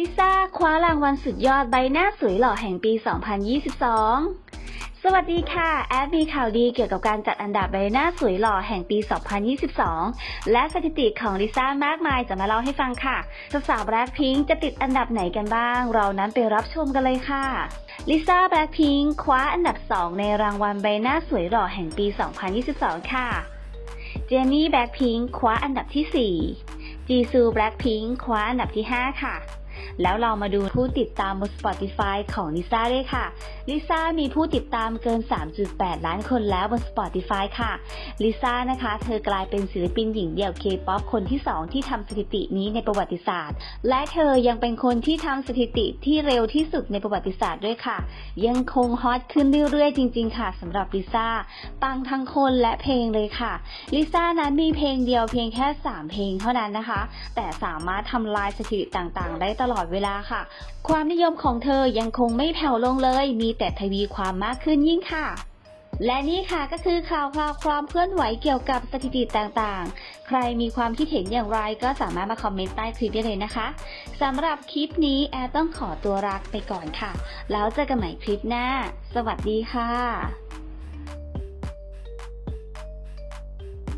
ลิซ่าคว้ารางวัลสุดยอดใบหน้าสวยหล่อแห่งปี 2022 สวัสดีค่ะ แอปมีข่าวดีเกี่ยวกับการจัดอันดับใบหน้าสวยหล่อแห่งปี 2022 และสถิติของลิซ่ามากมายจะมาเล่าให้ฟังค่ะสาวแบล็คพิงจะติดอันดับไหนกันบ้าง เรานั้นไปรับชมกันเลยค่ะลิซ่าแบล็คพิงคว้าอันดับ 2 ในรางวัลใบหน้าสวยหล่อแห่งปี 2022 ค่ะ เจนี่แบล็คพิงคว้าอันดับที่ 4 จีซูแบล็คพิงคว้าอันดับที่ 5 ค่ะ แล้วเรามาดูผู้ติดตามบน Spotify ของลิซ่าด้วยค่ะลิซ่ามีผู้ติดตามเกิน 3.8 ล้านคนแล้วบน Spotify ค่ะลิซ่านะคะ เธอกลายเป็นศิลปินหญิงเดี่ยว K-POP คนที่ 2 ที่ทำสถิตินี้ในประวัติศาสตร์ และเธอยังเป็นคนที่ทำสถิติที่เร็วที่สุดในประวัติศาสตร์ด้วยค่ะ ยังคงฮอตขึ้นเรื่อยๆ จริง ๆ ค่ะสำหรับลิซ่าปังทั้งคนและเพลงเลยค่ะลิซ่านั้นมีเพลงเดียวเพียงแค่ 3 เพลงเท่านั้นนะคะ แต่สามารถทำลายสถิติต่างๆ ได้ตลอดเวลาค่ะ ความนิยมของเธอยังคงไม่แผ่วลงเลย มีแต่ทวีความมากขึ้นยิ่งค่ะ และนี่ค่ะก็คือข่าวคราวความเคลื่อนไหวเกี่ยวกับสถิติต่างๆ ใครมีความคิดเห็นอย่างไรก็สามารถมาคอมเมนต์ใต้คลิปได้เลยนะคะสำหรับคลิปนี้แอร์ต้องขอตัวลาไปก่อนค่ะ แล้วเจอกันใหม่คลิปหน้า สวัสดีค่ะ